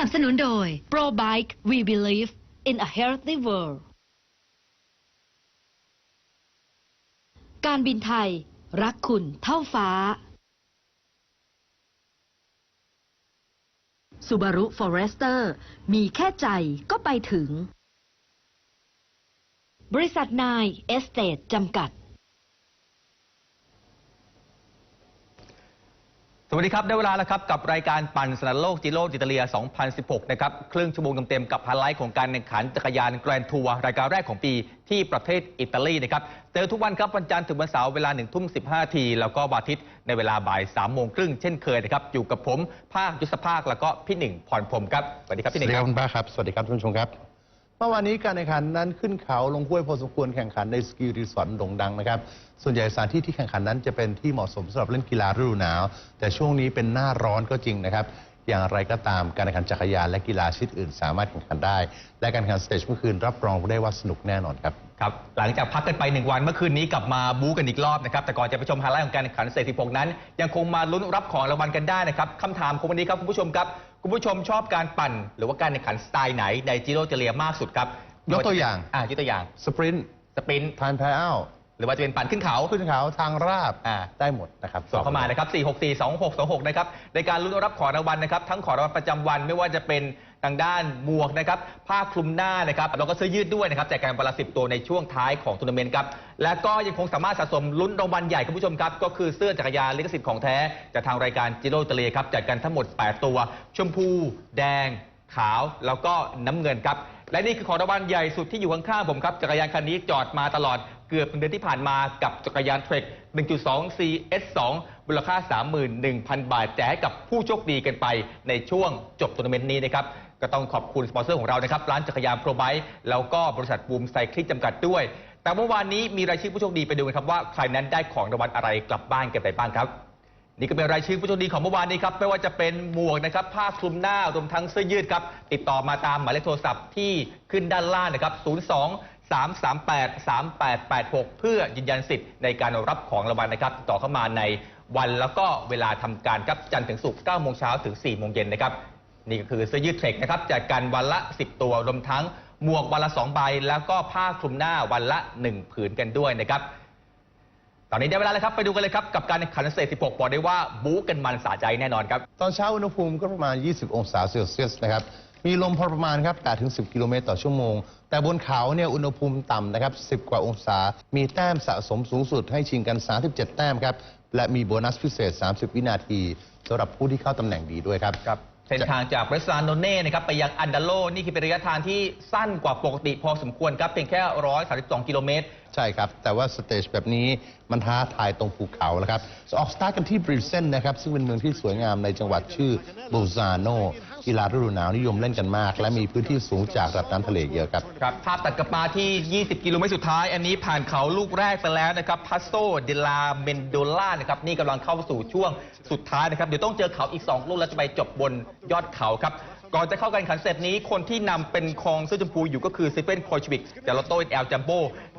นับสนุนโดย Pro Bike We Believe in a Healthy World การบินไทย รักคุณเท่าฟ้า Subaru Forester มีแค่ใจก็ไปถึง บริษัทนายเอสเตทจำกัด สวัสดีครับ ได้เวลาแล้วครับกับรายการปั่นสนามโลกจิโร่อิตาเลีย 2016 นะครับ ครึ่งชั่วโมงเต็มๆกับไฮไลท์ของการแข่งขันจักรยานแกรนทัวร์รายการแรกของปีที่ประเทศอิตาลีนะครับ เจอทุกวันครับ วันจันทร์ถึงวันเสาร์เวลา1ทุ่ม15 ที แล้วก็วันอาทิตย์ในเวลาบ่าย3โมงครึ่งเช่นเคยนะครับ อยู่กับผมภาคยุทธภาคแล้วก็พี่หนึ่งพรพรมครับ สวัสดีครับพี่หวัสนึ่ดีงครับบคุณป้าครับ สวัสดีครับท่านผู้ชมครับ เมื่อวานนี้การแข่งขันนั้นขึ้นเขาลงห้วยพอสมควรแข่งขันในสกีรีสอร์ทโด่งดังนะครับ ส่วนใหญ่สถานที่ที่แข่งขันนั้นจะเป็นที่เหมาะสมสำหรับเล่นกีฬาฤดูหนาว แต่ช่วงนี้เป็นหน้าร้อนก็จริงนะครับ อย่างไรก็ตามการแข่งขันจักรยานและกีฬาชนิดอื่น สามารถแข่งขันได้ และการแข่งขันสเตจเมื่อคืนรับรองได้ว่าสนุกแน่นอนครับครับหลังจากพักกันไป 1 วันเมื่อคืนนี้กลับมาบู๊กันอีกรอบนะครับแต่ก่อนจะไปชมไฮไลท์ของการแข่งขันเศรษฐีพนั้น ยังคงมาลุ้นรับของรางวัลกันได้นะครับคำถามของวันนี้ครับคุณผู้ชมครับ คุณผู้ชมชอบการปั่น หรือว่าการแข่งขันสไตล์ไหนในจิโร่เจเลียมากสุดครับยกตัวอย่าง อ่ายกตัวอย่าง สปรินต์สปรินต์ ทานแพล หรือว่าจะเป็นปั่นขึ้นเขา ขึ้นเขาทางราบอ่า ได้หมดนะครับส่งเข้ามานะครับ 4642626 นะครับ ในการลุ้นรับของรางวัลนะครับ ทั้งของรางวัลประจำวันไม่ว่าจะเป็นทางด้านหมวกนะครับ ผ้าคลุมหน้านะครับ แล้วก็เสื้อยืดด้วยนะครับ แจกกันวันละสิตัวในช่วงท้ายของทัวร์นาเมนต์ครับ และก็ยังคงสามารถสะสมลุ้นรางวัลใหญ่คุณผู้ชมครับ ก็คือเสื้อจักรยานลิขสิทธิ์ของแท้จากทางรายการจิโร่เตเลครับแจกกันทั้งหมด 8 ตัว ชมพู แดง ขาว แล้วก็น้ำเงินครับ และนี่คือของรางวัลใหญ่สุดที่อยู่ข้างๆผมครับ จักรยานคันนี้จอดมาตลอด เกือบเป็นเดือนที่ผ่านมากับจักรยานเทรค1.2 CS2 มูลค่า 31,000 บาทแจกให้กับผู้โชคดีกันไปในช่วงจบทัวร์นาเมนต์นี้นะครับ ก็ต้องขอบคุณสปอนเซอร์ของเรานะครับ ร้านจักรยานโปรไบแล้วก็บริษัทบูมไซคลิกจำกัดด้วย แต่เมื่อวานนี้มีรายชื่อผู้โชคดีไปดูกันครับว่าใครนั้นได้ของรางวัลอะไรกลับบ้านกันไปบ้างครับนี่ก็เป็นรายชื่อผู้โชคดีของเมื่อวานนี้ครับไม่ว่าจะเป็นหมวกนะครับผ้าคลุมหน้ารวมทั้งเสื้อยืดครับติดต่อมาตามหมายเลขโทรศัพท์ที่ขึ้นด้านล่างนะครับ 02 338 3886 เพื่อยืนยันสิทธิ์ในการรับของรางวัลนะครับติดต่อเข้ามาในวันแล้วก็เวลาทำการครับจันทร์ถึงศุกร์9โมงเช้าถึง4โมงเย็นนะครับนี่ก็คือเสื้อยืดเทรคนะครับแจกกันวันละ 10 ตัวรวมทั้งหมวกวันละ 2 ใบ แล้วก็ผ้าคลุมหน้าวันละ 1 ผืนกันด้วยนะครับตอนนี้ได้เวลาแล้วครับ ไปดูกันเลยครับ กับการแข่งขันเศษ 16 บอกได้ว่า บู๊กันมันสะใจแน่นอนครับ ตอนเช้าอุณหภูมิก็ประมาณ 20 องศาเซลเซียสนะครับ มีลมพอประมาณครับ 8-10 กิโลเมตรต่อชั่วโมง แต่บนเขาเนี่ยอุณหภูมิต่ำนะครับ 10 กว่าองศา มีแต้มสะสมสูงสุดให้ชิงกัน 37 แต้มครับ และมีโบนัสพิเศษ 30 วินาทีสำหรับผู้ที่เข้าตำแหน่งดีด้วยครับครับเส้นทางจากเบรสซานโนเน่นะครับไปยังอันดาโลนี่คือเป็นระยะทางที่สั้นกว่าปกติพอสมควรครับเพียงแค่ 132 กิโลเมตร ใช่ครับ แต่ว่าสเตจแบบนี้มันท้าทายตรงภูเขาแล้วครับออกสตาร์ทกันที่บริเซนนะครับ ซึ่งเป็นเมืองที่สวยงามในจังหวัดชื่อโบซาโนกีฬาฤดูหนาวนิยมเล่นกันมาก และมีพื้นที่สูงจากระดับน้ำทะเลเยอะครับครับภาพตัดกลับมาที่ 20 กิโลเมตรสุดท้าย อันนี้ผ่านเขาลูกแรกไปแล้วนะครับพัสโซเดลาเมนโดล่านะครับนี่กำลังเข้าสู่ช่วงสุดท้ายนะครับเดี๋ยวต้องเจอเขาอีก 2 ลูกแล้วจะไปจบบนยอดเขาครับ ก่อนจะเข้าการแข่งขันเสร็จนี้คนที่นำเป็นคองเสื้อชมพูอยู่ก็คือซิเฟนโคชวิกจากลอตโต้เอลจัมโบ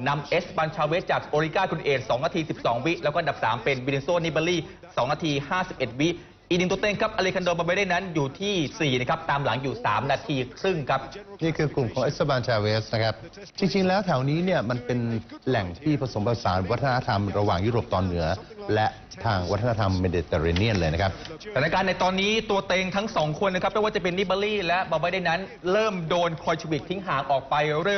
นำเอสบันชาเวสจากโอริกาคุณเอท2นาที 12 วิ แล้วก็อันดับ 3 เป็นบิเนโซนิเบลี่2นาที 51 วิ อีกหนึ่งตัวเต็งครับอเลคันโดบาเบเดนั้นอยู่ที่ 4 นะครับ ตามหลังอยู่ 3 นาทีครึ่งครับ นี่คือกลุ่มของเอสบานชาเวสนะครับ จริงๆ แล้วแถวนี้เนี่ยมันเป็นแหล่งที่ผสมผสานวัฒนธรรมระหว่างยุโรปตอนเหนือและทางวัฒนธรรมเมดิเตอร์เรเนียนเลยนะครับสถานการณ์ในตอนนี้ตัวเต็งทั้งสองคนนะครับไม่ว่าจะเป็นนิบารี่และบาบาเดนั้น เริ่มโดนคอยชวิกทิ้งห่างออกไป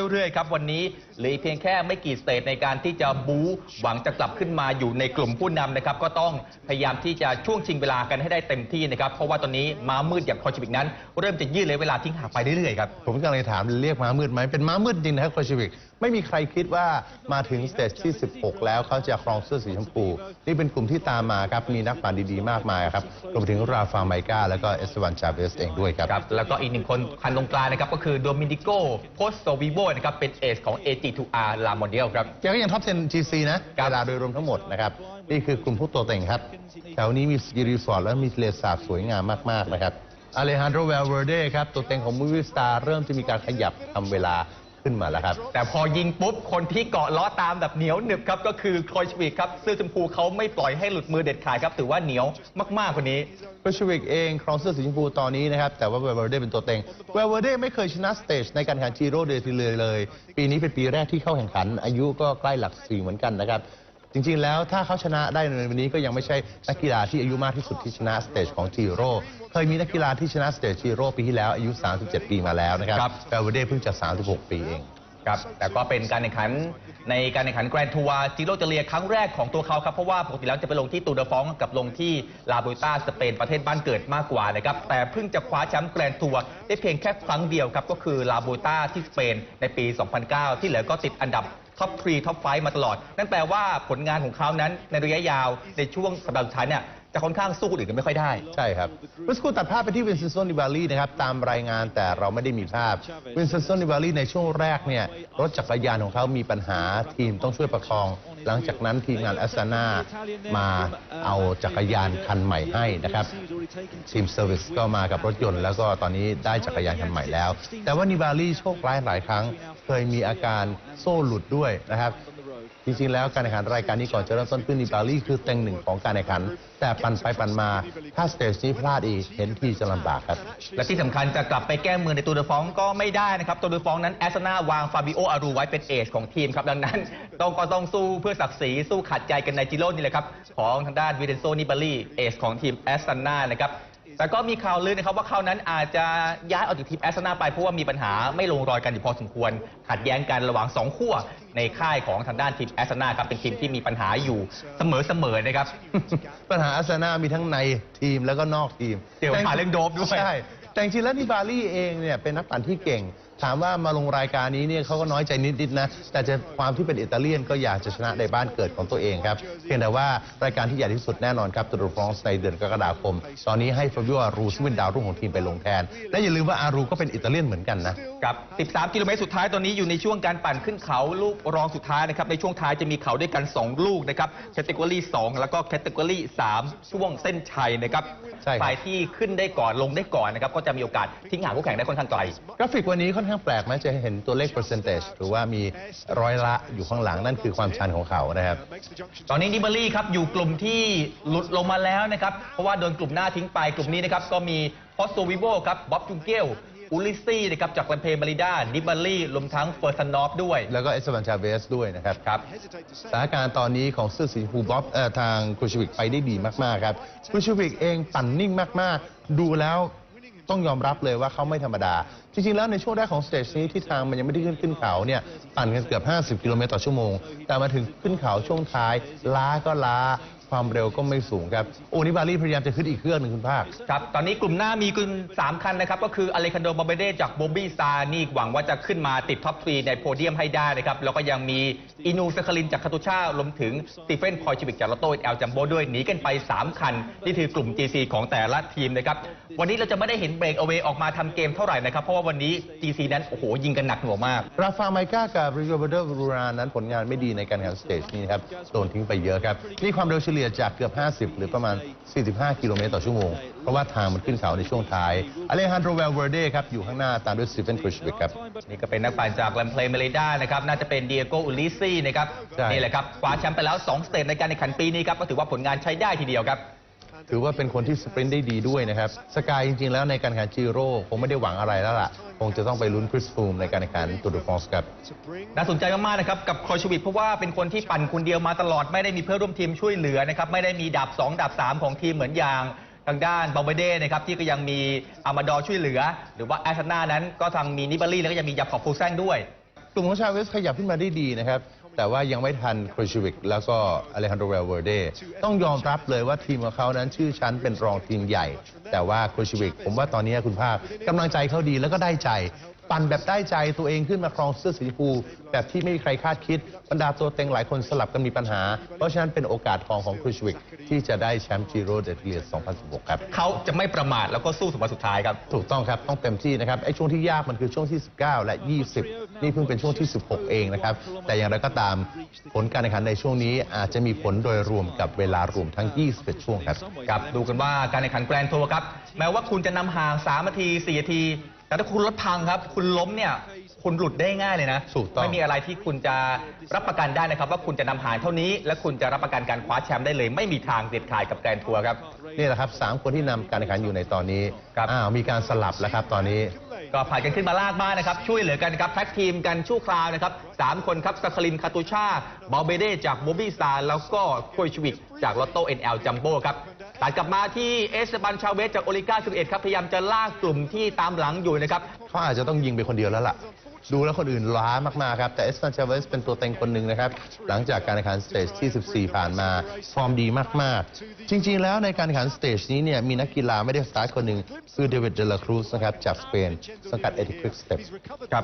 เรื่อยๆครับวันนี้เหลือเพียงแค่ไม่กี่สเตจในการที่จะบู๊หวังจะกลับขึ้นมาอยู่ในกลุ่มผู้นำนะครับก็ต้องพยายามที่จะช่วงชิงเวลากันให้ได้เต็มที่นะครับเพราะว่าตอนนี้ม้ามืดอย่างคอยชวิกนั้น เริ่มจะยืดเลยเวลาทิ้งห่างไปเรื่อยๆครับผมกำลังจะถามเรียกม้ามืดไหมเป็นม้ามืดจริงนะครับโคชวิกไม่มีใครคิดว่ามาถึงสเตจที่ 16 แล้วเขาจะครองเสื้อสีชมพู นี่เป็นกลุ่มที่ตามมาครับ มีนักปั่นดีๆ มากมายครับรวมถึงราฟาไมกาแล้วก็เอสวันชาเวสเองด้วยครับครับแล้วก็อีกหนึ่งคนคันตรงกลางนะครับ ก็คือโดมินิโกโพสโตวิโบนะครับ เป็นเอสของ AG2R ลามอนเดียลครับแกก็ยังท็อป10 GC นะครับเวลาโดยรวมทั้งหมดนะครับนี่คือกลุ่มผู้ตัวเต็งครับแถวนี้มีสกีรีสอร์ทและมีทะเลสาบสวยงามมากๆนะครับอเลฮันโดรเวลเวอร์เดครับตัวเต็งของมูวิสตาร์เริ่มจะมีการขยับทำเวลา ขึ้นมาแล้วครับ แต่พอยิงปุ๊บ คนที่เกาะล้อตามแบบเหนียวหนึบครับ ก็คือครอยชวิกครับเสื้อชมพูเขาไม่ปล่อยให้หลุดมือเด็ดขาดครับถือว่าเหนียวมากๆคนนี้โคชวิกเองครองเสื้อสีชมพูตอนนี้นะครับ แต่ว่าเวลเวอร์เดเป็นตัวเต็งเวลเวอร์เดไม่เคยชนะสเตจในการแข่งขันจีโร่เดซิเลยเลย ปีนี้เป็นปีแรกที่เข้าแข่งขัน อายุก็ใกล้หลักสี่เหมือนกันนะครับ จริง ๆ แล้วถ้าเขาชนะได้ในวันนี้ก็ยังไม่ใช่นักกีฬาที่อายุมากที่สุดที่ชนะสเตจของจีโร่เคยมีนักกีฬาที่ชนะสเตจจีโร่ปีที่แล้วอายุ 37 ปีมาแล้วนะครับครับเวลเวอร์เดเพิ่งจะ 36 ปีเอง ครับแต่ก็เป็นการแข่งขันในการแข่งขันแกรนทัวร์จิโรเจเลียครั้งแรกของตัวเขาครับเพราะว่าปกติแล้วจะไปลงที่ตูเดอฟองกับลงที่ลาบูต้าสเปนประเทศบ้านเกิดมากกว่านะครับแต่เพิ่งจะคว้าแชมป์แกรนทัวร์ได้เพียงแค่ครั้งเดียวครับก็คือลาบูต้าที่สเปนในปี 2009 ที่เหลือก็ติดอันดับ ท็อปทรีท็อปไฟมาตลอด นั่นแปลว่าผลงานของเขานั้นในระยะยาวในช่วงสัปดาห์สุดท้ายเนี่ย จะค่อนข้างสู้คนอื่นกันไม่ค่อยได้ ใช่ครับเมื่อสักครู่ตัดภาพไปที่วินเซนโซนิบาลีนะครับตามรายงานแต่เราไม่ได้มีภาพวินเซนโซนิบาลีในช่วงแรกเนี่ยรถจักรยานของเขามีปัญหาทีมต้องช่วยประคอง หลังจากนั้นทีมงานแอสซานามาเอาจักรยานคันใหม่ให้นะครับทีมเซอร์วิสก็มากับรถยนต์แล้วก็ตอนนี้ได้จักรยานคันใหม่แล้ว แต่ว่านิบาลีโชคร้ายหลายครั้ง เคยมีอาการโซ่หลุดด้วยนะครับ จริงๆ แล้วการแข่งขันรายการนี้ก่อนจะเริ่มต้นขึ้นนิบาลีคือเต็งหนึ่งของการแข่งขัน แต่ปันไปปันมา ถ้าสเตจนี้พลาดอีกเห็นที่จะลำบากครับ และที่สำคัญจะกลับไปแก้มือในตัวเดอฟองก็ไม่ได้นะครับ ตัวเดอฟองนั้นแอสนาวางฟาบิโออารูไว้เป็นเอสของทีมครับ ดังนั้น ต้องก็ต้องสู้เพื่อศักดิ์ศรีสู้ขัดใจกันในจิโร่นี่แหละครับของทางด้านวิเดนโซนิบาลีเอสของทีมแอสนานะครับ แต่ก็มีข่าวลือนะครับว่าเขานั้นอาจจะย้ายออกจากทีมแอสนาไปเพราะว่ามีปัญหาไม่ลงรอยกันอยู่พอสมควร ขัดแย้งกันระหว่างสองขั้วในค่ายของทางด้านทีมแอสนาครับเป็นทีมที่มีปัญหาอยู่เสมอๆนะครับ ปัญหาอาร์เซนามีทั้งในทีมแล้วก็นอกทีมเดี๋ยวหาเรื่องโดปด้วย ใช่ แต่จริงๆแล้วนิบาลีเองเนี่ยเป็นนักปั่นที่เก่ง ถามว่ามาลงรายการนี้เนี่ยเขาก็น้อยใจนิดๆนะ แต่จะความที่เป็นอิตาเลียนก็อยากจะชนะในบ้านเกิดของตัวเองครับ เพียงแต่ว่ารายการที่ใหญ่ที่สุดแน่นอนครับตูร์ฟรองส์ในเดือนกรกฎาคม ตอนนี้ให้ฟาบิโออารูซึ่งเป็นดาวรุ่งของทีมไปลงแทน และอย่าลืมว่าอารูก็เป็นอิตาเลียนเหมือนกันนะกับ 13 กิโลเมตรสุดท้ายตอนนี้อยู่ในช่วงการปั่นขึ้นเขาลูกรองสุดท้ายนะครับ ในช่วงท้ายจะมีเขาด้วยกัน 2 ลูกนะครับแคตตากรี2แล้วก็แคตตากรี3ช่วงเส้นชัยนะครับใช่ครับฝ่ายที่ขึ้นได้ก่อนลงได้ก่อนนะครับก็จะมีโอกาสทิ้งห่างคู่แข่งได้ค่อนข้างไกลกราฟิกวันนี้ค่อนข้างแปลกนะจะเห็นตัวเลข percentage หรือว่ามีร้อยละอยู่ข้างหลังนั่นคือความชันของเขานะครับ ตอนนี้นิเบอรี่ครับอยู่กลุ่มที่หลุดลงมาแล้วนะครับ เพราะว่าโดนกลุ่มหน้าทิ้งไปกลุ่มนี้นะครับก็มีพอสโตวิโบครับบ๊อบจุงเกลอุลิซี่นะครับจากลันเพมาริด้านิเบอรี่รวมทั้งเฟอร์ซันนอฟด้วย แล้วก็เอสบันชาเวสด้วยนะครับครับสถานการณ์ตอนนี้ของเสื้อสีชมพูบ๊อบเอ่อทางครูชวิกไปได้ดีมาก ๆ ครับครูชวิกเองปั่นนิ่งมาก ๆ ดูแล้ว ต้องยอมรับเลยว่าเขาไม่ธรรมดา จริงๆ แล้วในช่วงแรกของสเตจนี้ที่ทางมันยังไม่ได้ขึ้นขึ้นเขาเนี่ยปั่นกันเกือบ 50 กิโลเมตรต่อชั่วโมง แต่มาถึงขึ้นเขาช่วงท้าย ล้าก็ล้า ความเร็วก็ไม่สูงครับ โอนิบาลีพยายามจะขึ้นอีกเครื่องหนึ่งคุณภาค ครับ ตอนนี้กลุ่มหน้ามีกลุ่ม3คันนะครับ ก็คืออเลคันโดบาเบเดจากโบบี้ซานี่หวังว่าจะขึ้นมาติดท็อปทรีในโพเดียมให้ได้นะครับ แล้วก็ยังมีอินูสคาลินจากคาตูชารวมถึงสตีเฟนพอยชิวิกจากลอตโต้เอลจัมโบด้วยหนีกันไป 3 คัน นี่คือกลุ่ม GC ของแต่ละทีมนะครับ วันนี้เราจะไม่ได้เห็นเบรกเอา a y ออกมาทำเกมเท่าไหร่นะครับ เพราะว่าวันนี้ GC นั้นโอ้โหยิงกันหนักหน่วงมาก ราฟาไมก้ากับริโอเบโดรูรานั้นผลงานไม่ดีในการแข่งสเตจนี้ครับโดนทิ้งไปเยอะครับนี่ความเร็วเฉลี่ยจากเกือบ 50 หรือประมาณ 45 กิโลเมตรต่อชั่วโมง เพราะว่าทางมันขึ้นเขาในช่วงท้ายอเลฮันโดเวลเวอร์เดครับอยู่ข้างหน้าตามด้วยสตีเฟนครูชวิกครับ นี่ก็เป็นนักปั่นจากแลมเพลย์เมริด้านะครับ น่าจะเป็นเดียโกอุลิซี่นะครับ ใช่ นี่แหละครับ คว้าแชมป์ไปแล้ว 2 สเตจในการแข่งขันปีนี้ครับ ก็ถือว่าผลงานใช้ได้ทีเดียวครับ ถือว่าเป็นคนที่สปรินต์ได้ดีด้วยนะครับ สกายจริงๆ แล้วในการแข่งขันจีโร่คงไม่ได้หวังอะไรแล้วล่ะ คงจะต้องไปลุ้นคริสฟูมในการแข่งขันตูดฟรองส์ครับน่าสนใจมากๆนะครับกับครอยชวิกเพราะว่าเป็นคนที่ปั่นคนเดียวมาตลอดไม่ได้มีเพื่อนร่วมทีมช่วยเหลือนะครับไม่ได้มีดาบ2ดาบ3 ของทีมเหมือนอย่างทางด้านบาเบเด้นะครับที่ก็ยังมีอามาดอร์ช่วยเหลือ หรือว่าแอสนานั้นก็ทางมีนิบารีแล้วก็ยังมียับขอบฟูแซงด้วย กลุ่มของชาเวสขยับขึ้นมาได้ดีนะครับ แต่ว่ายังไม่ทันครูชวิกแล้วก็อเลฮันโดเรลเวอร์เดต้องยอมรับเลยว่าทีมของเขานั้นชื่อชั้นเป็นรองทีมใหญ่ แต่ว่าครูชวิกผมว่าตอนนี้คุณภาพกำลังใจเขาดีแล้วก็ได้ใจ ปั่นแบบได้ใจตัวเองขึ้นมาครองเสื้อสีชมพูแบบที่ไม่มีใครคาดคิดบรรดาตัวเต็งหลายคนสลับกันมีปัญหา เพราะฉะนั้นเป็นโอกาสทองของครูชวิกที่จะได้แชมป์จีโร่เดเลีย2016 ครับ เขาจะไม่ประมาทแล้วก็สู้สุดวันสุดท้ายครับ ถูกต้องครับ ต้องเต็มที่นะครับไอ้ช่วงที่ยากมันคือช่วงที่ 19 และ 20 นี่เพิ่งเป็นช่วงที่ 16 เองนะครับ แต่อย่างไรก็ตามผลการแข่งขันในช่วงนี้อาจจะมีผลโดยรวมกับเวลารวมทั้ง 21 ช่วงครับครับดูกันว่าการแข่งขันแกรนด์ทัวร์ครับแม้ว่าคุณจะนำห่าง3นาที4นาที แต่ถ้าคุณรถพังครับ คุณล้มเนี่ยคุณหลุดได้ง่ายเลยนะถูกต้องไม่มีอะไรที่คุณจะรับประกันได้นะครับ ว่าคุณจะนำหารเท่านี้ และคุณจะรับประกันการคว้าแชมป์ได้เลย ไม่มีทางเด็ดขาดกับแกรนด์ทัวร์ครับ นี่แหละครับสามคนที่นำการแข่งขันอยู่ในตอนนี้ครับ อ้าวมีการสลับแล้วครับตอนนี้ ก็ผ่านกันขึ้นมาลากบ้านนะครับ ช่วยเหลือกันครับแท็กทีมกันชั่วคราวนะครับสามคนครับสคารินคาตูชาบอลเบเดจากโมบิสตาร์แล้วก็โคยชวิกจากลอตโต้เอ็นเอลจัมโบ้ครับ ตัดกลับมาที่เอสบันชาเวสจากโอลิก้า11ครับพยายามจะลากกลุ่มที่ตามหลังอยู่นะครับเขาอาจจะต้องยิงไปคนเดียวแล้วล่ะ ดูแล้วคนอื่นล้ามากๆครับ แต่เอสตันชาเวสเป็นตัวเต็งคนหนึ่งนะครับ หลังจากการแข่งขันสเตจที่ 14 ผ่านมา ฟอร์มดีมากๆ จริง ๆ แล้วในการแข่งขันสเตจนี้เนี่ยมีนักกีฬาไม่ได้สตาร์ทคนหนึ่งคือเดวิดเดลาครูสนะครับจากสเปนสังกัดเอติควิกสเต็ปครับ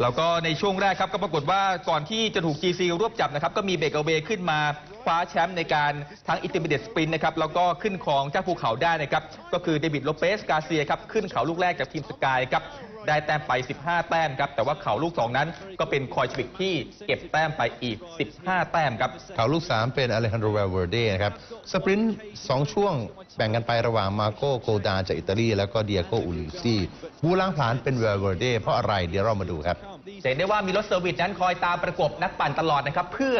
แล้วก็ในช่วงแรกครับก็ปรากฏว่าก่อนที่จะถูก GC รวบจับนะครับก็มีเบเกอเวขึ้นมาคว้าแชมป์ในการทั้งอินเตอร์มีเดียสปรินนะครับแล้วก็ขึ้นของเจ้าภูเขาได้นะครับก็คือเดวิดโลเปสกาเซียครับขึ้นเขาลูกแรกจากทีมสกายครับ ได้แต้มไป 15 แต้มครับ แต่ว่าเขาลูก 2 นั้น ก็เป็นคอยชวิกที่เก็บแต้มไปอีก 15 แต้มครับ เขาลูก 3 เป็นอเลฮันโด w วลเวอร์เดนะครับ สปรินต์สองช่วงแบ่งกันไประหว่างมาโกโกดาจากอิตาลี แล้วก็เดียโกอูลิซีบูล้างผลาญเป็นเวลเวอร์เดเพราะอะไรเดี๋ยวเรามาดูครับจะเห็นได้ว่ามีรถเซอร์วิสนั้นคอยตามประกบนักปั่นตลอดนะครับเพื่อ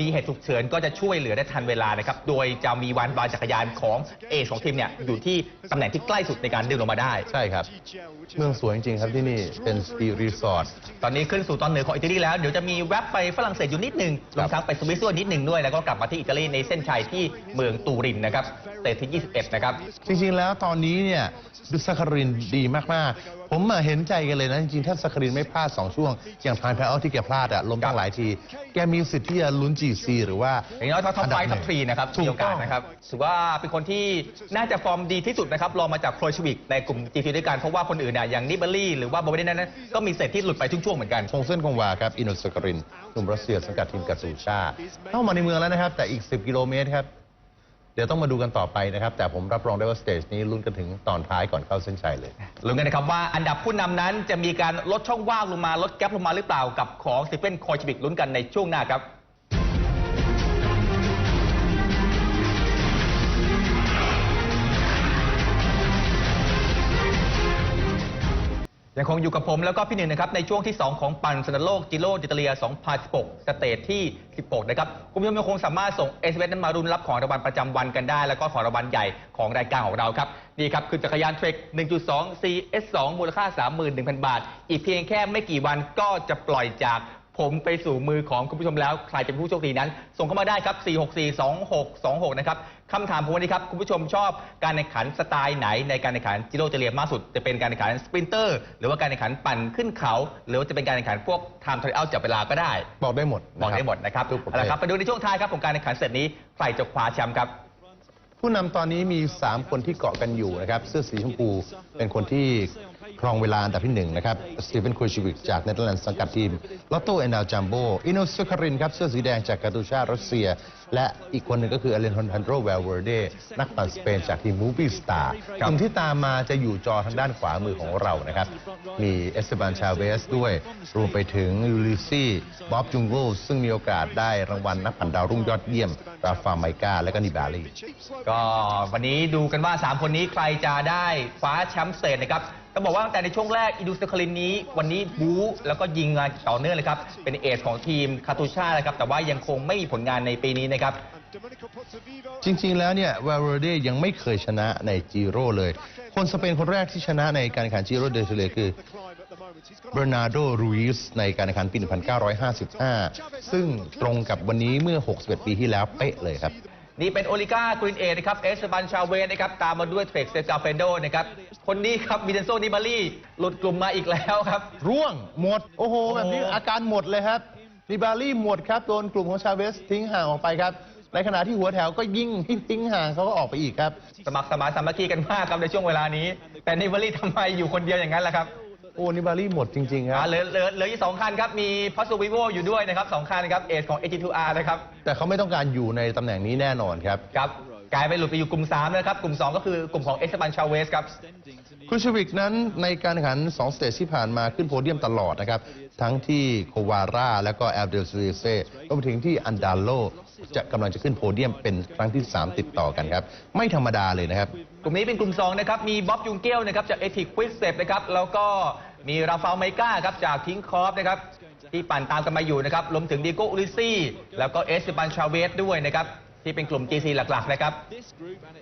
มีเหตุฉุกเฉินก็จะช่วยเหลือได้ทันเวลานะครับ โดยจะมีวันบาลจักรยานของเอของทีมเนี่ยอยู่ที่ตำแหน่งที่ใกล้สุดในการดึงลงมาได้ ใช่ครับ เมืองสวยจริงๆครับที่นี่เป็นสกีรีสอร์ท ตอนนี้ขึ้นสู่ตอนเหนือของอิตาลีแล้ว เดี๋ยวจะมีแวบไปฝรั่งเศสอยู่นิดหนึ่งรวมทั้งไปสวิตเซอร์แลนด์นิดหนึ่งด้วย แล้วก็กลับมาที่อิตาลีในเส้นชัยที่เมืองตูรินนะครับเตะที่ 21 นะครับ จริงๆแล้วตอนนี้เนี่ยดูสักคารินดีมากๆ ผมมาเห็นใจกันเลยนะ จริงๆ ถ้าสักคารินไม่พลาด 2 ช่วง อย่างพานแพลที่แกพลาดอะล้มตั้งหลายที แกมีสิทธิ์ที่จะลุ้นจีซีหรือว่าอย่างน้อยท็อปท็อปไฟนท็ดัอปหทรีนะครับถูมีกโอกาต้สองนะครับถือว่าเป็นคนที่น่าจะฟอร์มดีที่สุดนะครับรองมาจากโครชวิกในกลุ่ม GT ด้วยกันเพราะว่าคนอื่นเนี่ยอย่างนิเบลลี่หรือว่าโบเบเดนนั้นก็มีเศษที่หลุดไปช่วงๆเหมือนกันคงเส้นคงวาครับอินโนสกรินหนุ่มรัสเซียสังกัดทีมกาตูชาเข้ามาในเมืองแล้วนะครับแต่อีก 10 กิโลเมตรครับเดี๋ยวต้องมาดูกันต่อไปนะครับ แต่ผมรับรองได้ว่าสเตจนี้ลุ้นกันถึงตอนท้ายก่อนเข้าเส้นชัยเลยลุ้นกันนะครับว่าอันดับผู้นำนั้นจะมีการลดช่องว่างลงมาลดแกลบลงมาหรือเปล่ากับของสตีเฟนคอยชบิกลุ้นกันในช่วงหน้าครับ ยังคงอยู่กับผมแล้วก็พี่หนึ่งนะครับในช่วงที่ 2 ของปั่นสนามโลกจิโร่ดิตเลีย 2016 สเตจที่ 16 นะครับคุณผู้ชมยังคงสามารถส่ง s อ s นั้นมารุนรับของรางวัลประจำวันกันได้ แล้วก็ของรางวัลใหญ่ของรายการของเราครับ นี่ครับ คือจักรยานเทรค 1.2 CS2 มูลค่า 31,000 บาท อีกเพียงแค่ไม่กี่วันก็จะปล่อยจากผมไปสู่มือของคุณผู้ชมแล้ว ใครจะเป็นผู้โชคดีนั้น ส่งเข้ามาได้ครับ 4642626 นะครับ คำถามผมวันนี้ครับ คุณผู้ชมชอบการแข่งขันสไตล์ไหนในการแข่งขันจิโร่เจเรียมากสุด จะเป็นการแข่งขันสปรินเตอร์ หรือว่าการแข่งขันปั่นขึ้นเขา หรือว่าจะเป็นการแข่งขันพวกไทม์ทริอัลจับเวลาก็ได้บอกได้หมดบอกได้หมดนะครับทุกประเอาเภละทครับไปดูในช่วงท้ายครับของการแข่งขันเสร็จนี้ใครจะคว้าแชมป์ครับ ผู้นำตอนนี้มี 3 คนที่เกาะกันอยู่นะครับ เสื้อสีชมพูเป็นคนที่ ครองเวลาอันดับที่1นะครับสตีเฟนโคชิวิกจากเนเธอร์แลนด์สังกัดทีมลอตโตเอ็นดจัมโบอินโนสคารินครับเสื้อสีแดงจากกาตูชารัสเซีย และอีกคนหนึ่งก็คืออเลนฮอนฮันโดรเวลเวอร์เดนักปั่นสเปนจากทีมมูฟี่สตาร์ครับกลุ่มที่ตามมาจะอยู่จอทางด้านขวามือของเรานะครับ มีเอสเตบานชาเวสด้วย รวมไปถึงยูลิซี่บ๊อบจุงโกซึ่งมีโอกาสได้รางวัลนักปั่นดาวรุ่งยอดเยี่ยม ราฟาไมกาและก็นิบาลีก็วันนี้ดูกันว่า 3 คนนี้ใครจะได้คว้าแชมป์สเตทนะครับ ต้องบอกว่าตั้งแต่ในช่วงแรกอิดูสคารินนี้ วันนี้บู๊แล้วก็ยิงงานต่อเนื่องเลยครับ เป็นเอสของทีมคาตูชานะครับ แต่ว่ายังคงไม่มีผลงานในปีนี้นะครับ จริงๆ แล้วเนี่ยวา l เ e เดยังไม่เคยชนะในจีโร่เลย คนสเปนคนแรกที่ชนะในการแข่งขันจีโร่เดซิเลคือเบอร์นาร์โดรูอิสในการแข่งขันปี 1955 ซึ่งตรงกับวันนี้เมื่อ 61 ปีที่แล้วเป๊ะเลยครับ นี่เป็นโอลิก้ากรีนเอนะครับ เอสบันชาเวนนะครับ ตามมาด้วยเทรกเซกาเฟนโดนะครับ คนนี้ครับวิเดนโซนิบารี่หลุดกลุ่มมาอีกแล้วครับ ร่วงหมด โอ้โหโอ้แบบนี้อาการหมดเลยครับนิบาลี่หมดครับ โดนกลุ่มของชาเวสทิ้งห่างออกไปครับ ในขณะที่หัวแถวก็ยิ่งทิ้งห่างเขาก็ออกไปอีกครับ สมัครสมานสามัคคีกันมากครับในช่วงเวลานี้ แต่นิบารี่ทำไมอยู่คนเดียวอย่างนั้นล่ะครับ โอ้นิบาลี่หมดจริงๆคอ่ารับเหลือเหลือเหลืออีกสองคันครับ มีพัสวิโวอยู่ด้วยนะครับสองคันครับเอสของ AG2R นะครับ แต่เขาไม่ต้องการอยู่ในตำแหน่งนี้แน่นอนครับ ครับกลายไปหลุดไปอยู่กลุ่ม 3 นะครับ กลุ่ม 2 ก็คือกลุ่มของเอสบันชาเวสครับครูชวิกนั้นในการแข่งขัน2สเตจที่ผ่านมาขึ้นโพเดียมตลอดนะครับ ทั้งที่โควาร่าและก็แอลเดลซีเซ่รวมไปถึงที่อันดาโลจะกำลังจะขึ้นโพเดียมเป็นครั้งที่ 3 ติดต่อกันครับ ไม่ธรรมดาเลยนะครับ กลุ่มนี้เป็นกลุ่ม 2 นะครับ มีบ๊อบยุงเกลนะครับจากเอทิกควิสเซปนะครับ แล้วก็มีราฟาลไมก้าครับจากทิงคอฟนะครับ ที่ปั่นตามกันมาอยู่นะครับรวมถึงดิโกอุลิซี่ แล้วก็เอสปานชาเวสด้วยนะครับ ที่เป็นกลุ่ม GC หลักๆนะครับ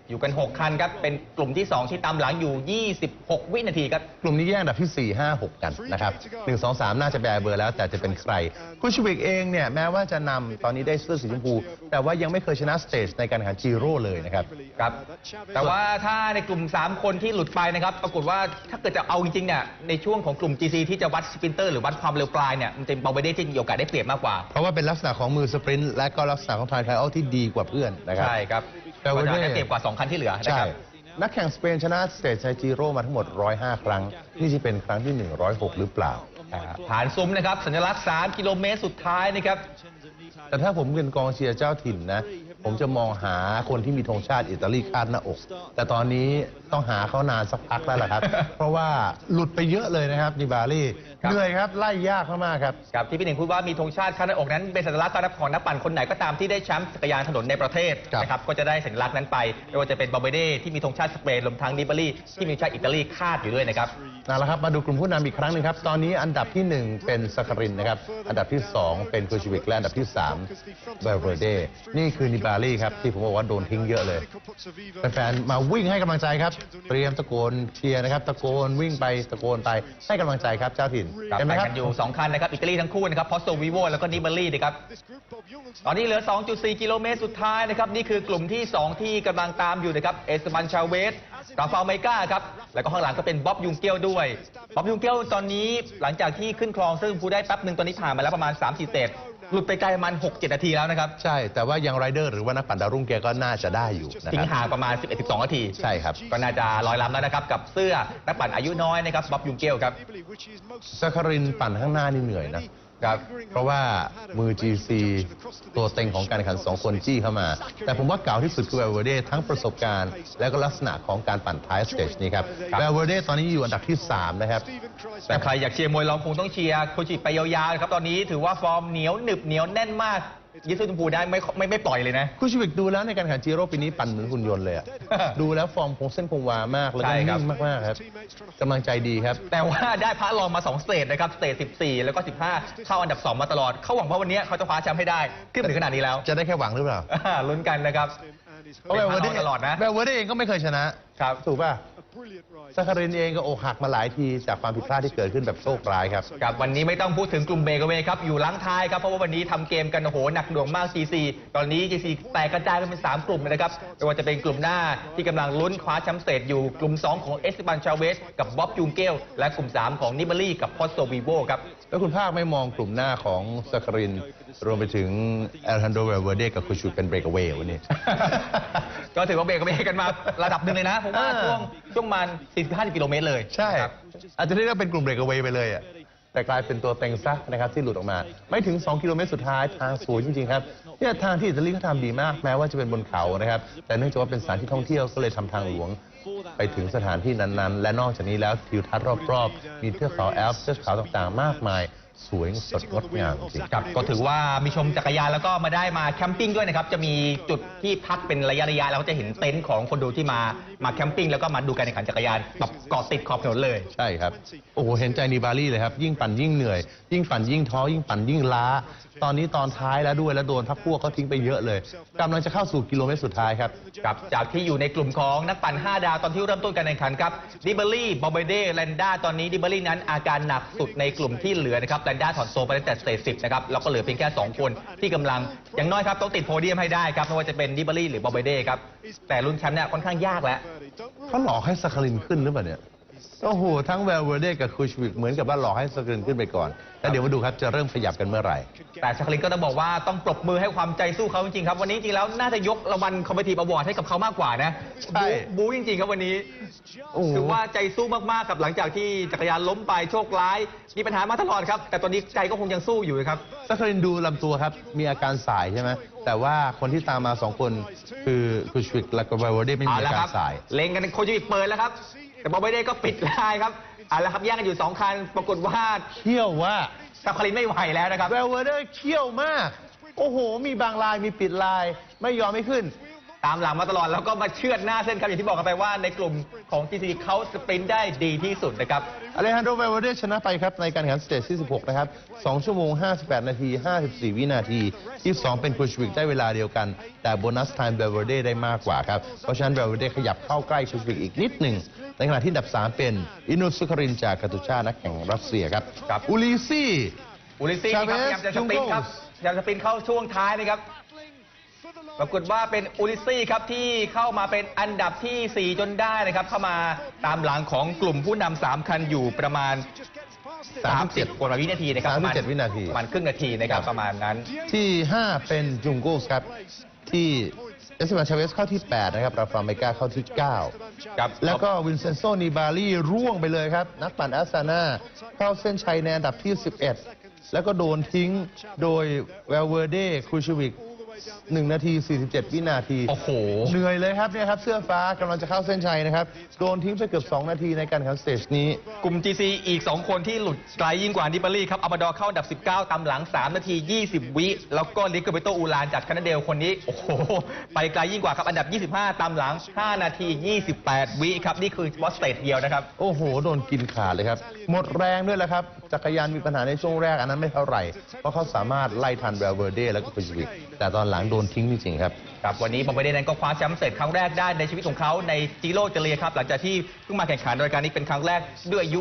อยู่กัน 6 คันครับ เป็นกลุ่มที่ 2 ที่ตามหลังอยู่ 26 วินาทีครับ กลุ่มนี้แย่งอันดับที่ 4 5 6 กันนะครับ 1 2 3 น่าจะแบร์เบอร์แล้วแต่จะเป็นใคร คุณชูวิกเองเนี่ย แม้ว่าจะนำตอนนี้ได้เสื้อสีชมพู แต่ว่ายังไม่เคยชนะสเตจในการแข่งขันจีโร่เลยนะครับครับ แต่ว่าถ้าในกลุ่ม 3 คนที่หลุดไปนะครับ ปรากฏว่าถ้าเกิดจะเอาจริงๆเนี่ย ในช่วงของกลุ่ม GC ที่จะวัดสปรินเตอร์หรือวัดความเร็วปลายเนี่ย มันจะเบาไปได้ที่มีโอกาสได้เปรียบมากกว่า เพราะว่าเป็นลักษณะของมือสปรินต์และก็ลักษณะของทายไทออลที่ดีกว่าเพื่อนนะครับ ใช่ครับแต่ก็ว่าจะเนี่ยได้เปรียบกว่า 2 คันที่เหลือนะใช่ ครับนักแข่งสเปนชนะสเตจในจีโร่มาทั้งหมด 105 ครั้ง นี่จะเป็นครั้งที่ 106 หรือเปล่า อ่าผ่านซุ้มนะครับ สัญลักษณ์ 3 กิโลเมตรสุดท้ายนะครับ แต่ถ้าผมเป็นกองเชียร์เจ้าถิ่นนะ ผมจะมองหาคนที่มีธงชาติอิตาลีคาดหน้าอก แต่ตอนนี้ต้องหาเขานานสักพักแล้วล่ะครับ เพราะว่าหลุดไปเยอะเลยนะครับนิบาลี่ครับ เหนื่อยครับไล่ยากมากๆครับกับที่พี่หนึ่งพูดว่ามีธงชาติข้างหน้าอกนั้นเป็นสัญลักษณ์การของนักปั่นคนไหนก็ตามที่ได้แชมป์จักรยานถนนในประเทศครับ นะครับก็จะได้สัญลักษณ์นั้นไปไม่ว่าจะเป็นบอมเบเด้ที่มีธงชาติสเปนรวมทั้งนิบารีที่มีธงชาติอิตาลีคาดอยู่ด้วยนะครับ เอาละครับมาดูกลุ่มผู้นำอีกครั้งหนึ่งครับ ตอนนี้อันดับที่ 1 เป็นสคารินนะครับ อันดับที่ 2 เป็นคูชิวิกและอันดับที่3เบลเวเดนี่คือนิบาลี่ครับที่ผมบอกว่าโดนทิ้งเยอะเลยแฟนๆมาวิ่งให้กำลังใจครับ เตรียมตะโกนเชียร์นะครับตะโกนวิ่งไปตะโกนไปให้กำลังใจครับเจ้าถิ่นครับเห็นไหมแข่งครับกันอยู่ 2 คันนะครับอิตาลีทั้งคู่นะครับพอสโตวิโวแล้วก็นิบารีนะครับตอนนี้เหลือ 2.4 กิโลเมตรสุดท้ายนะครับนี่คือกลุ่มที่ 2 ที่กำลังตามอยู่นะครับเอสบันชาเวสราฟาลไมก้าครับแล้วก็ข้างหลังก็เป็นบ๊อบยุงเกียวด้วยบ๊อบยุงเกียวตอนนี้หลังจากที่ขึ้นคลองซึ่งผู้ได้แป๊บหนึ่งตอนนี้ผ่านมาแล้วประมาณ3-4เซต หลุดไปไกลประมาณ6-7นาทีแล้วนะครับใช่ แต่ว่ายังไรเดอร์หรือว่านักปั่นดาวรุ่งแกก็น่าจะได้อยู่นะทิ้คงรับห่างประมาณ 11-12นาทีใช่ครับ ก็น่าจะลอยลำแล้วนะครับ กับเสื้อนักปั่นอายุน้อยนะครับบ๊อบยุงเกียวครับสคารินปั่นข้างหน้านี่เหนื่อยนะ ครับเพราะว่ามือ GC ตัวเต็งของการแข่งขันสองคนจี้เข้ามา แต่ผมว่าเก่าที่สุดคือแวลเวเดทั้งประสบการณ์ และก็ลักษณะของการปั่นท้ายสเตจนี้ครับครับแวลเวเดตอนนี้อยู่อันดับที่ 3 นะครับ แต่ใครอยากเชียร์มวยเราคงต้องเชียร์โคชิไปยาวๆนะครับตอนนี้ถือว่าฟอร์มเหนียวหนึบเหนียวแน่นมาก ยิสุชมพูได้ไม่ไม่ไม่ปล่อยเลยนะ คุณชีวิกดูแล้วในการแข่งขันจีโร่ปีนี้ปั่นเหมือนหุ่นยนต์เลยอะ ดูแล้วฟอร์มคงเส้นคงวามากแล้วก็ใช่ครับ นิ่งมากๆครับกำลังใจดีครับ แต่ว่าได้พระรองมา 2 สเตจนะครับ สเตจ 14 แล้วก็ 15 เข้าอันดับ 2 มาตลอด เขาหวังว่าวันนี้เขาจะคว้าแชมป์ให้ได้ ขึ้นมาถึงขนาดนี้แล้วจะได้แค่หวังหรือเปล่าลุ้นกันนะครับเพราะแวลเวเดเป็นพระรองตลอดนะ แวลเวเดเองก็ไม่เคยชนะครับ ถูกป่ะ สคารินเองก็อกหักมาหลายทีจากความผิดพลาดที่เกิดขึ้นแบบโชคร้ายครับ กับวันนี้ไม่ต้องพูดถึงกลุ่มเบเกเวครับ อยู่หลังท้ายครับ เพราะว่าวันนี้ทำเกมกันโอ้โหหนักหน่วงมาก GC ตอนนี้ GC แตกกระจายกันเป็น 3 กลุ่มเลยนะครับไม่ว่าจะเป็นกลุ่มหน้าที่กำลังลุ้นคว้าแชมป์สเตจอยู่กลุ่ม 2 ของเอสบันชาเวสกับบ๊อบจูงเกลและกลุ่ม 3 ของนิบารีกับพอสโตวีโวครับแล้วคุณภาคไม่มองกลุ่มหน้าของสคาริน รวมไปถึงเอลฮันโดเวลเวเดกับคูชูเป็นเบรกเววันนี้ ก็ถือว่าเบรกเบรกกันมาระดับหนึ่งเลยนะเพราะว่าเออช่วงช่วงมัน45กิโลเมตรเลยใช่ครับ อาจจะเรียกว่าเป็นกลุ่มเบรกเวไปเลยอะแต่กลายเป็นตัวเต็งซะนะครับที่หลุดออกมา ไม่ถึง 2 กิโลเมตรสุดท้ายทางสวยจริงๆครับเนี่ยทางที่อิตาลีเขาทำดีมากแม้ว่าจะเป็นบนเขานะครับ แต่เนื่องจากว่าเป็นสถานที่ท่องเที่ยวก็เลยทำทางหลวง ไปถึงสถานที่นั้นๆ และนอกจากนี้แล้วทิวทัศน์รอบๆ มีเทือกเขาแอลป์เทือกเขาต่างๆ มากมาย สวยสดงดงามจริง ครับก็ถือว่ามีชมจักรยานแล้วก็มาได้มาแคมปิ้งด้วยนะครับ จะมีจุดที่พักเป็นระยะระยะแล้วก็จะเห็นเต็นท์ของคนดูที่มามาแคมปิ้งแล้วก็มาดูการแข่งขันจักรยานแบบเกาะติดขอบถนนเลย ใช่ครับ โอ้โห เห็นใจนิบารี่เลยครับ ยิ่งปั่นยิ่งเหนื่อย ยิ่งปั่นยิ่งท้อ ยิ่งปั่นยิ่งล้า ตอนนี้ตอนท้ายแล้วด้วยแล้วโดนพักพวกเขาทิ้งไปเยอะเลยกำลังจะเข้าสู่กิโลเมตรสุดท้ายครับ กับจากที่อยู่ในกลุ่มของนักปั่น 5 ดาวตอนที่เริ่มต้นการแข่งขันครับดิเบอรี่บอมเบเดแลนด้าตอนนี้ดิเบอรี่นั้นอาการหนักสุดในกลุ่มที่เหลือนะครับแลนด้าถอนโซไปตั้งแต่สเตจสินะครับแล้วก็เหลือเพียงแค่2คนที่กำลังอย่างน้อยครับต้องติดโพเดียมให้ได้ครับไม่ว่าจะเป็นดิเบอรี่หรือบอมเบเดครับแต่รุ่นแชมป์เนี่ยค่อนข้างยากแล้วเขาหลอกให้สคารินขึ้นหรือเปล่าเนี่ย โอ้โหทั้งแวลเวเดกับคูชวิกเหมือนกับว่าหลอกให้สคารินขึ้นไปก่อน แล้วเดี๋ยวมาดูครับจะเริ่มขยับกันเมื่อไหร่ แต่ชาคลินก็ต้องบอกว่าต้องปรบมือให้ความใจสู้เขาจริงๆครับ วันนี้จริงๆแล้วน่าจะยกรางวัลคอมเพทีฟอวอร์ดให้กับเขามากกว่านะใช่บู๊บู๊จริงๆครับวันนี้โอ้โห ถือว่าใจสู้มากๆกับหลังจากที่จักรยานล้มไปโชคร้ายมีปัญหามาตลอดครับ แต่ตอนนี้ใจก็คงยังสู้อยู่ครับสคารินดูลำตัวครับมีอาการสายใช่ไหมแต่ว่าคนที่ตามมาสองคนคือคูชวิกและก็แวลเวเดไม่มีเอาอาละกาครรับสาย เล็งกันโคจิบิเปิดแล้วครับ แต่บอลไม่ได้ก็ปิดลายครับเอาละครับแย่งกันอยู่สองคันปรากฏว่าเขี้ยวว่าชาคลินไม่ไหวแล้วนะครับ แวลเวเดอร์เขี้ยวมาก โอ้โห มีบางลายมีปิดลาย ไม่ยอมไม่ขึ้นตตามหลังมาตลอดแล้วก็มาเชือดหน้าเส้นครับ อย่างที่บอกกันไปว่าในกลุ่มของ GC เขาสปรินต์ได้ดีที่สุดนะครับอเลฮันโด v วลเวเดชนะไปครับ ในการแข่งขันสเตจที่ 16 นะครับ 2 ชั่วโมง 58 นาที 54 วินาที 22 เป็นคูชวิกได้เวลาเดียวกัน แต่โบนัสไทม์เวลเวเดได้มากกว่าครับ เพราะฉะนั้นเวลเวเดขยับเข้าใกล้คูชวิกอีกนิดหนึ่งในขณะที่อันดับ 3 เป็นอินุสุคารินจากกาตุชานักแข่งรัสเซียครับครับอุลิซี่อุลิซี่ครับพ Chavez ยายามจะสปรินต์ครับ Jungles พยายามจะสปรินต์เข้าช่วงท้ายนะครับ ปรากฏว่าเป็นอุลิซี่ครับที่เข้ามาเป็นอันดับทีสี่ 4 จนได้นะครับ เข้ามาตามหลังของกลุ่มผู้นำสามคันอยู่ประมาณ 30 กว่าวินาทีนะครับประมาณ37วินาที ประมาณครึ่งนาทีนะครับประมาณนั้น ที่ 5 เป็นจุงโกสครับ ที่เอสเบานชาเวสเข้าที่ 8 นะครับ ราฟาเมกาเข้าที่ 9 ครับ แล้วก็วินเซนโซนีบาลีร่วงไปเลยครับ นักปั่นแอสตานาเข้าเส้นชัยในอันดับที่ 11 แล้วก็โดนทิ้งโดยเวลเวอร์เดครูชวิก 1 นาที 47 วินาที โอ้โห เหนื่อยเลยครับเนี่ยครับเสื้อฟ้ากำลังจะเข้าเส้นชัยนะครับ โดนทิ้งไปเกือบ 2 นาทีในการแข่งขันสเตจนี้ กลุ่ม GC อีก 2 คนที่หลุดไกลยิ่งกว่านิบารีครับอัมาดอร์เข้าอันดับ 19 ตามหลัง 3 นาที 20 วิ แล้วก็ลิกเกอร์เบโตอูลานจากแคนาเดลคนนี้ โอ้โห ไปไกลยิ่งกว่าครับ อันดับ 25 ตามหลัง 5 นาที 28 วิครับ นี่คือวอสเตทเดียวนะครับ โอ้โห โดนกินขาดเลยครับ หมดแรงด้วยแหละครับ จักรยานมีปัญหาในช่วงแรกอันนั้นไม่เท่าไหร่ เพราะเขาสามารถไล่ทันเวลเวอร์เดแล้วก็คุชวิกแต่ตอนหลังโดนทิ้งจริงๆครับ ครับวันนี้บอมบ์เดนั้นก็คว้าแชมป์เสร็จครั้งแรกได้ในชีวิตของเขาในจิโร่เจเลียครับ หลังจากที่เพิ่งมาแข่งขันรายการนี้เป็นครั้งแรกด้วยอายุ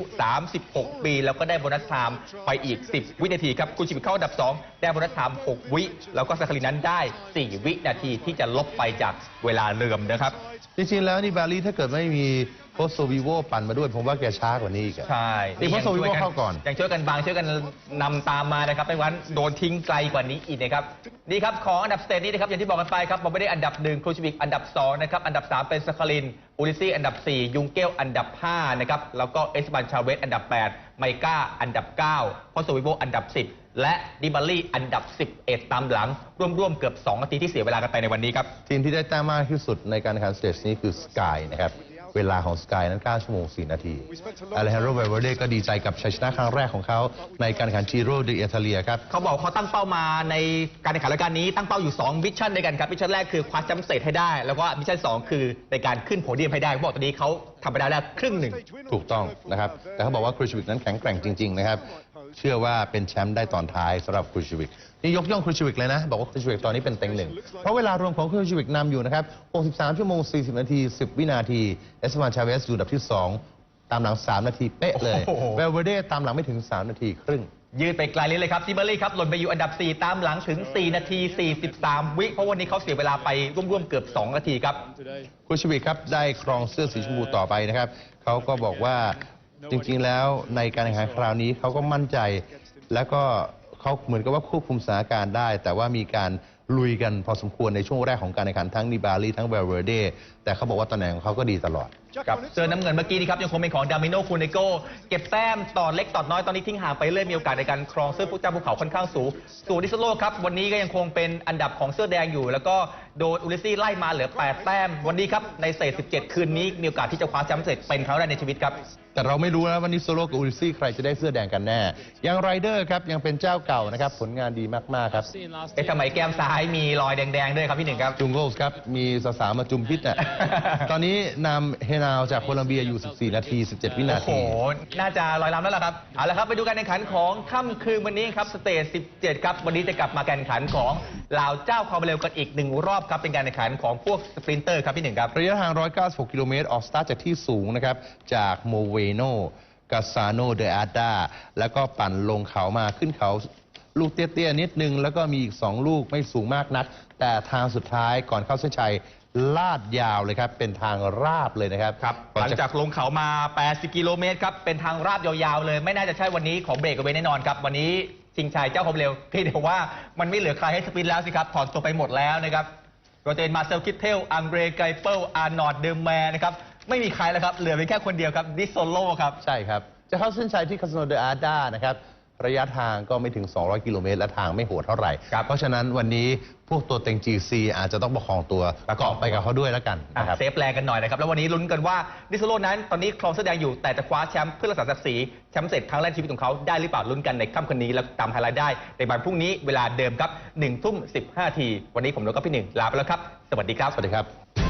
36 ปี แล้วก็ได้โบนัสไทม์ไปอีก 10 วินาทีครับคุณชิบิเข้าอันดับ 2 ได้โบนัสไทม์6 วิ แล้วก็ซาคารินั้นได้ 4 วินาทีที่จะลบไปจากเวลาเดิมนะครับ จริงๆแล้วนี่บาลีถ้าเกิดไม่มี โพสโซวิโวปั่นมาด้วยผมว่าแกช้ากว่านี้อีกอะ ใช่นี่เพราะโซวิโว่เข้าก่อน ยังช่วยกันบางช่วยกันนำตามมานะครับไม่วันโดนทิ้งไกลกว่านี้อีกนะครับนี่ครับของอันดับสเตทนี้นะครับอย่างที่บอกกันไปครับบอมบ์เดอันดับหนึ่งครูชวิกอันดับสองนะครับอันดับสามเป็นสคารินอูลิซี่อันดับสี่ยุงเกลอันดับห้านะครับแล้วก็เอสบันชาเวสอันดับแปดไมก้าอันดับเก้าพอสวิโวอันดับสิบและดิบัลลี่อันดับ 11 ตามหลังร่วมๆเกือบ2นาทีที่เสียเวลากันไปในวันนี้ครับ ทีมที่ได้แต้มมากที่สุดในการแข่งขันสเตจนี้คือสกายนะครับ เวลาของสกายนั้น 9 ชั่วโมง 4 นาทีอเลฮันโรเวลเวเดก็ดีใจกับชัยชนะครั้งแรกของเขาในการแข่งขันจีโร่เดอิตาเลียครับเขาบอกเขาตั้งเป้ามาในการแข่งขันรายการนี้ตั้งเป้าอยู่2มิชชั่นด้วยกันครับมิชชั่นแรกคือคว้าแชมป์สเตทให้ได้ แล้วก็มิชชั่น 2 คือในการขึ้นโพเดียมให้ได้เขาบอกตอนนี้เขาทำไปได้แล้วครึ่งหนึ่งถูกต้องนะครับแต่เขาบอกว่าครูชวิกนั้นแข็งแกร่งจริงๆนะครับ เชื่อว่าเป็นแชมป์ได้ตอนท้ายสำหรับครูชวิกนี่ยกย่องครูชวิกเลยนะ บอกว่าครูชวิกตอนนี้เป็นเต็งหนึ่งเพราะเวลารวมของครูชวิกนำอยู่นะครับ 63 ชั่วโมง 40 นาที 10 วินาที เอสมาชาเวสอยู่อันดับที่ 2 ตามหลัง 3 นาทีเป๊ะเลยโอ้โห เวลเวเดตามหลังไม่ถึง 3 นาทีครึ่ง ยืดไปไกลเลยเลยครับดิเบอรี่ครับ หล่นไปอยู่อันดับ 4 ตามหลังถึง 4 นาที 43 วิ เพราะวันนี้เขาเสียเวลาไปร่วมๆเกือบ 2 นาทีครับ คุณชวิกครับ ได้ครองเสื้อสีชมพูต่อไปนะครับ เขาก็บอกว่า จริงๆแล้วในการแข่งขันคราวนี้เขาก็มั่นใจ แล้วก็เขาเหมือนกับว่าควบคุมสถานการณ์ได้ แต่ว่ามีการลุยกันพอสมควรในช่วงแรกของการแข่งขันทั้งนิบาลีทั้งเวลเวเด แต่เขาบอกว่าตำแหน่งของเขาก็ดีตลอดกับเสื้อน้ำเงินเมื่อกี้นี้ครับยังคงเป็นของดามิโนคูเนโกเก็บแต้มต่อเล็กต่อน้อยตอนนี้ทิ้งห่างไปเรื่อยมีโอกาสในการครองเสื้อผู้เจ้าภูเขาค่อนข้างสูงส่วนดิสโลครับวันนี้ก็ยังคงเป็นอันดับของเสื้อแดงอยู่ แล้วก็โดนอุลิซี่ไล่มาเหลือ 8 แต้ม วันนี้ครับในเศษ 17 คืนนี้มีโอกาสที่จะคว้าแชมป์เสร็จเป็นครั้งแรกในชีวิตครับ แต่เราไม่รู้นะวันนี้โซโลกับอูริซี่ใครจะได้เสื้อแดงกันแน่ยังไรเดอร์ครับยังเป็นเจ้าเก่านะครับผลงานดีมากๆครับเอ๊ะทำไมแก้มซ้ายมีรอยแดงๆด้วยครับพี่หนึ่งครับจุงโกลส์ครับมีสาวๆมาจุมพิษน่ะตอนนี้นำเฮนาวจากโคลัมเบียอยู่ 14 นาที 17 วินาโอ้โหทีน่าจะลอยลำแล้วล่ะครับ เอาละครับ ไปดูการแข่งขันของค่ำคืนวันนี้ครับสเตจ 17 ครับ วันนี้จะกลับมาแข่งขันของเหล่าเจ้าความเร็วกันอีกหนึ่งรอบครับ เป็นการแข่งขันของพวกสปรินเตอร์ครับพี่หนึ่งครับ ระยะทาง 196 กิโลเมตร ออกสตาร์ทจากที่สูงนะครับ จากโมเวโนกาซาโนเดอาดาแล้วก็ปั่นลงเขามาขึ้นเขาลูกเตี้ยๆนิดนึง แล้วก็มีอีก 2 ลูกไม่สูงมากนัก แต่ทางสุดท้ายก่อนเข้าเส้นชัย ลาดยาวเลยครับ เป็นทางราบเลยนะครับครับก่หอนลังจะจากลงเขามา 80 กิโลเมตรครับ เป็นทางราบยาวๆเลย ไม่น่าจะใช่วันนี้ของเบรกเอาไว้แน่นอนครับ วันนี้ชิงชัยเจ้าความเร็วพี่เดี๋ยวว่ามันไม่เหลือใครให้สปรินต์แล้วสิครับ ถอนตัวไปหมดแล้วนะครับโรเจนมาเซลคิทเทล อังเดรไกเปิลอาร์นอร์ดเดอร์แมนนะครับ ไม่มีใครแล้วครับ เหลือเพียงแค่คนเดียวครับ ดิสโซโลครับ ใช่ครับ จะเข้าเส้นชัยที่คาสโนเดอาดานะครับ ระยะทางก็ไม่ถึง 200 กิโลเมตร และทางไม่โหดเท่าไหร่ครับเพราะฉะนั้นวันนี้พวกตัวเต็ง GC อาจจะต้องประคองตัวประคองเกาะไปกับเขาด้วยแล้วกันอะนะครับเซฟแรงกันหน่อยนะครับ แล้ววันนี้ลุ้นกันว่าดิสโลนั้นตอนนี้ครองเสื้อแดงอยู่แต่จะคว้าแชมป์เพื่อรักษาศักดิ์ศรีแชมป์เสร็จครั้งแรกในชีวิตของเขาได้หรือเปล่าลุ้นกันในค่ำคืนนี้แล้วตามไฮไลท์ได้ในวันพรุ่งนี้เวลาเดิมครับ1ทุ่ม15ทีวันนี้ผมนกกับพี่หนึ่งลาไปแล้วครับ สวัสดีครับสวัสดีครับ